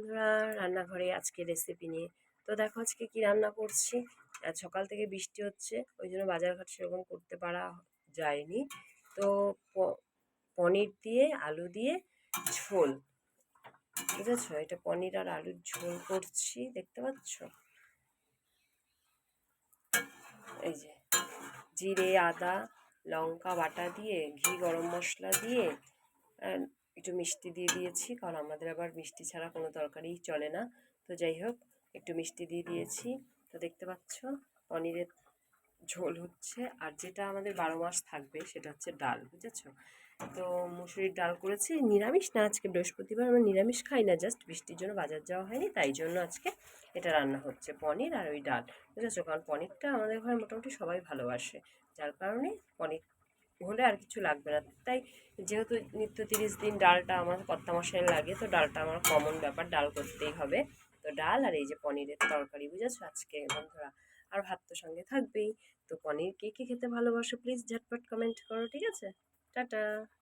বন্ধুরা রান্নাঘরে আজকে রেসিপি নিয়ে। তো দেখো আজকে কি রান্না করছি? আর সকাল থেকে বৃষ্টি হচ্ছে, ওই জন্য বাজারঘাট সেরকম করতে পারা যায়নি। তো পনির দিয়ে, আলু দিয়ে, ঝোল। বুঝেছ? এটা পনির আর আলুর ঝোল করছি, দেখতে পাচ্ছ? এই যে, জিরে, আদা, লঙ্কা, বাটা দিয়ে, ঘি, গরম মশলা দিয়ে একটু মিষ্টি দিয়ে দিয়েছি, কারণ আমাদের আবার মিষ্টি ছাড়া কোনো তরকারিই চলে না। তো যাই হোক, একটু মিষ্টি দিয়ে দিয়েছি। তো দেখতে পাচ্ছ, পনিরের ঝোল হচ্ছে, আর যেটা আমাদের বারো মাস থাকবে সেটা হচ্ছে ডাল, বুঝেছ? তো মুসুরির ডাল করেছি, নিরামিষ না, আজকে বৃহস্পতিবার আমরা নিরামিষ খাই না, জাস্ট বৃষ্টির জন্য বাজার যাওয়া হয়নি, তাই জন্য আজকে এটা রান্না হচ্ছে, পনির আর ওই ডাল, বুঝেছ? কারণ পনিরটা আমাদের ঘরে মোটামুটি সবাই ভালোবাসে, যার কারণে পনির হলে আর কিছু লাগবে না। তাই যেহেতু নিত্য তিরিশ দিন ডালটা আমার কত্তা মশাই লাগে, তো ডালটা আমার কমন ব্যাপার, ডাল করতেই হবে। তো ডাল আর এই যে পনিরের তরকারি, বুঝেছ? আজকে বন্ধুরা আর ভাত তো সঙ্গে থাকবেই। তো পনির কে কে খেতে ভালোবাসো প্লিজ ঝটপট কমেন্ট করো, ঠিক আছে? টাটা।